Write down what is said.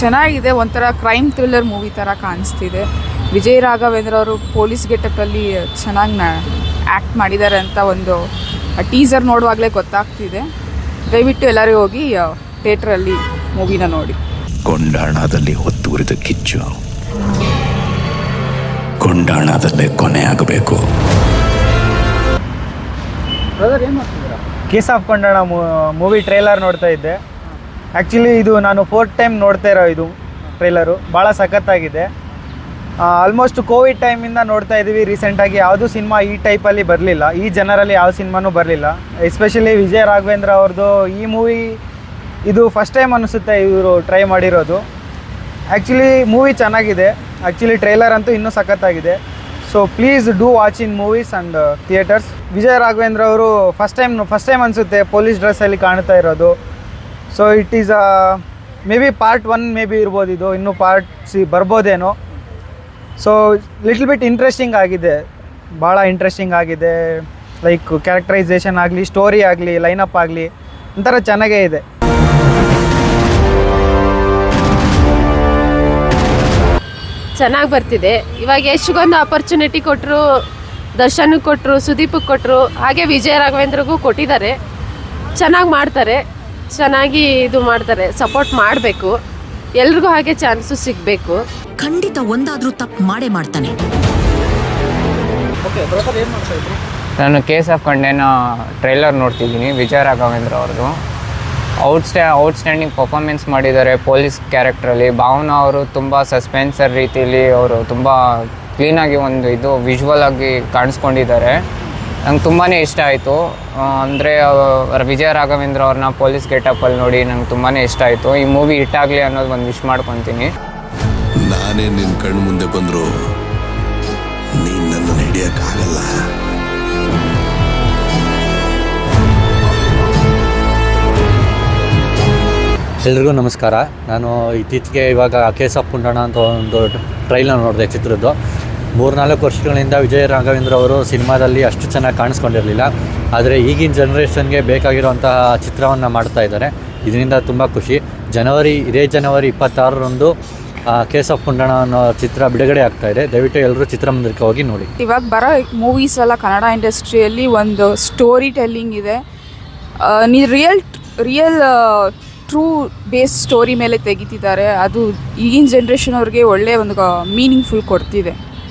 ಚೆನ್ನಾಗಿದೆ ಒಂಥರ crime thriller movie ಥರ ಕಾಣಿಸ್ತಿದೆ. ವಿಜಯ್ ರಾಘವೇಂದ್ರ ಅವರು ಪೊಲೀಸ್ ಗೆಟಪ್ಪಲ್ಲಿ ಚೆನ್ನಾಗಿ ನ ಆ್ಯಕ್ಟ್ ಮಾಡಿದ್ದಾರೆ ಅಂತ ಒಂದು ಟೀಸರ್ ನೋಡುವಾಗಲೇ ಗೊತ್ತಾಗ್ತಿದೆ. ದಯವಿಟ್ಟು ಎಲ್ಲರೂ ಹೋಗಿ ಥಿಯೇಟ್ರಲ್ಲಿ ಮೂವಿನ ನೋಡಿ. ಕೊಂಡಾಣದಲ್ಲಿ ಹೊತ್ತುರಿದ ಕಿಚ್ಚು. ಕೊಂಡಾಣದಲ್ಲೇ ಕೊನೆಯಾಗಬೇಕು case of Kondana movie trailer ನೋಡ್ತಾ ಇದ್ದೆ. ಆ್ಯಕ್ಚುಲಿ ಇದು ನಾನು ಫೋರ್ತ್ ಟೈಮ್ ನೋಡ್ತಾ ಇರೋ ಇದು ಟ್ರೈಲರು ಭಾಳ ಸಖತ್ತಾಗಿದೆ. ಆಲ್ಮೋಸ್ಟ್ ಕೋವಿಡ್ ಟೈಮಿಂದ ನೋಡ್ತಾ ಇದ್ದೀವಿ ರೀಸೆಂಟಾಗಿ ಯಾವುದೂ ಸಿನಿಮಾ ಈ ಟೈಪಲ್ಲಿ ಬರಲಿಲ್ಲ. ಈ ಜನರಲ್ಲಿ ಯಾವ ಸಿನಿಮಾನೂ ಬರಲಿಲ್ಲ. ಎಸ್ಪೆಷಲಿ ವಿಜಯ ರಾಘವೇಂದ್ರ ಅವ್ರದ್ದು ಈ ಮೂವಿ ಇದು ಫಸ್ಟ್ ಟೈಮ್ ಅನಿಸುತ್ತೆ ಇವರು ಟ್ರೈ ಮಾಡಿರೋದು. ಆ್ಯಕ್ಚುಲಿ ಮೂವಿ ಚೆನ್ನಾಗಿದೆ. ಆ್ಯಕ್ಚುಲಿ ಟ್ರೈಲರ್ ಅಂತೂ ಇನ್ನೂ ಸಖತ್ತಾಗಿದೆ. So please do watch in movies and theatres Vijaya Raghavendra ಅವರು ಫಸ್ಟ್ ಟೈಮ್ ಫಸ್ಟ್ ಟೈಮ್ ಅನಿಸುತ್ತೆ. ಪೊಲೀಸ್ ಡ್ರೆಸ್ಸಲ್ಲಿ ಕಾಣ್ತಾ ಇರೋದು. So it is maybe part one maybe ಇರ್ಬೋದು ಇದು, ಇನ್ನೂ ಪಾರ್ಟ್ ಸಿ ಬರ್ಬೋದೇನೋ. ಸೊ ಲಿಟ್ಲ್ ಬಿಟ್ ಇಂಟ್ರೆಸ್ಟಿಂಗ್ ಆಗಿದೆ, ಭಾಳ ಇಂಟ್ರೆಸ್ಟಿಂಗ್ ಆಗಿದೆ ಲೈಕ್ ಕ್ಯಾರೆಕ್ಟರೈಸೇಷನ್ ಆಗಲಿ ಸ್ಟೋರಿ ಆಗಲಿ ಲೈನಪ್ ಆಗಲಿ, ಒಂಥರ ಚೆನ್ನಾಗೇ ಇದೆ. ಚೆನ್ನಾಗಿ ಬರ್ತಿದೆ. ಇವಾಗ ಎಷ್ಟೊಂದು ಆಪರ್ಚುನಿಟಿ ಕೊಟ್ಟರು ದರ್ಶನಕ್ಕೆ ಕೊಟ್ಟರು ಸುದೀಪಕ್ಕೆ ಕೊಟ್ಟರು ಹಾಗೆ ವಿಜಯ ರಾಘವೇಂದ್ರಿಗೂ ಕೊಟ್ಟಿದ್ದಾರೆ. ಚೆನ್ನಾಗಿ ಮಾಡ್ತಾರೆ. ಚೆನ್ನಾಗಿ ಇದು ಮಾಡ್ತಾರೆ ಸಪೋರ್ಟ್ ಮಾಡಬೇಕು. ಎಲ್ರಿಗೂ ಹಾಗೆ ಚಾನ್ಸು ಸಿಗಬೇಕು. ಖಂಡಿತ ಒಂದಾದ್ರೂ ತಪ್ಪು ಮಾಡೇ ಮಾಡ್ತಾನೆ. ನಾನು ಕೇಸ್ ಆಫ್ ಕಂಡೇನ ಟ್ರೈಲರ್ ನೋಡ್ತಿದ್ದೀನಿ ವಿಜಯ ರಾಘವೇಂದ್ರ ಅವ್ರದ್ದು. ಔಟ್ಸ್ಟ್ಯಾ ಔಟ್ಸ್ಟ್ಯಾಂಡಿಂಗ್ ಪರ್ಫಾರ್ಮೆನ್ಸ್ ಮಾಡಿದ್ದಾರೆ ಪೊಲೀಸ್ ಕ್ಯಾರೆಕ್ಟ್ರಲ್ಲಿ. ಭಾವನಾ ಅವರು ತುಂಬ ಸಸ್ಪೆನ್ಸರ್ ರೀತಿಯಲ್ಲಿ ಅವರು ತುಂಬ ಕ್ಲೀನಾಗಿ ಒಂದು ಇದು ವಿಜುವಲ್ ಆಗಿ ಕಾಣಿಸ್ಕೊಂಡಿದ್ದಾರೆ. ನಂಗೆ ತುಂಬಾ ಇಷ್ಟ ಆಯಿತು. ಅಂದರೆ ವಿಜಯ ರಾಘವೇಂದ್ರ ಅವ್ರನ್ನ ಪೊಲೀಸ್ ಗೆಟಪ್ಪಲ್ಲಿ ನೋಡಿ ನಂಗೆ ತುಂಬಾ ಇಷ್ಟ ಆಯಿತು. ಈ ಮೂವಿ ಹಿಟ್ ಆಗಲಿ ಅನ್ನೋದು ಒಂದು ವಿಶ್ ಮಾಡ್ಕೊತೀನಿ. ನಾನೇ ನಿನ್ನ ಕಣ್ಣು ಮುಂದೆ ಬಂದರು ನೀನು ಹಿಡಿಯಕ್ಕಾಗಲ್ಲ ಎಲ್ರಿಗೂ ನಮಸ್ಕಾರ. ನಾನು ಇತ್ತೀಚೆಗೆ ಇವಾಗ ಕೇಸ್ ಆಫ್ ಪುಂಡಣ ಅಂತ ಒಂದು ಟ್ರೈಲರ್ ನೋಡಿದೆ ಚಿತ್ರದ್ದು. ಮೂರ್ನಾಲ್ಕು ವರ್ಷಗಳಿಂದ ವಿಜಯ ರಾಘವೇಂದ್ರ ಅವರು ಸಿನಿಮಾದಲ್ಲಿ ಅಷ್ಟು ಚೆನ್ನಾಗಿ ಕಾಣಿಸ್ಕೊಂಡಿರಲಿಲ್ಲ. ಆದರೆ ಈಗಿನ ಜನ್ರೇಷನ್ಗೆ ಬೇಕಾಗಿರುವಂತಹ ಚಿತ್ರವನ್ನು ಮಾಡ್ತಾ ಇದ್ದಾರೆ. ಇದರಿಂದ ತುಂಬ ಖುಷಿ. ಜನವರಿ, ಇದೇ ಜನವರಿ ಇಪ್ಪತ್ತಾರರಂದು ಕೇಸ್ ಆಫ್ ಪುಂಡಣ ಅನ್ನೋ ಚಿತ್ರ ಬಿಡುಗಡೆ ಆಗ್ತಾ ಇದೆ. ದಯವಿಟ್ಟು ಎಲ್ಲರೂ ಚಿತ್ರಮಂದಿರಕ್ಕೆ ಹೋಗಿ ನೋಡಿ. ಇವಾಗ ಬರೋ ಮೂವೀಸ್ ಎಲ್ಲ ಕನ್ನಡ ಇಂಡಸ್ಟ್ರಿಯಲ್ಲಿ ಒಂದು ಸ್ಟೋರಿ ಟೆಲ್ಲಿಂಗ್ ಇದೆ. ನೀ real real true base story ಮೇಲೆ ತೆಗಿತಿದ್ದಾರೆ. ಅದು ಈಗಿನ ಜನ್ರೇಷನ್ ಅವ್ರಿಗೆ ಒಳ್ಳೆಯ ಒಂದು ಮೀನಿಂಗ್ಫುಲ್ ಕೊಡ್ತಿದೆ.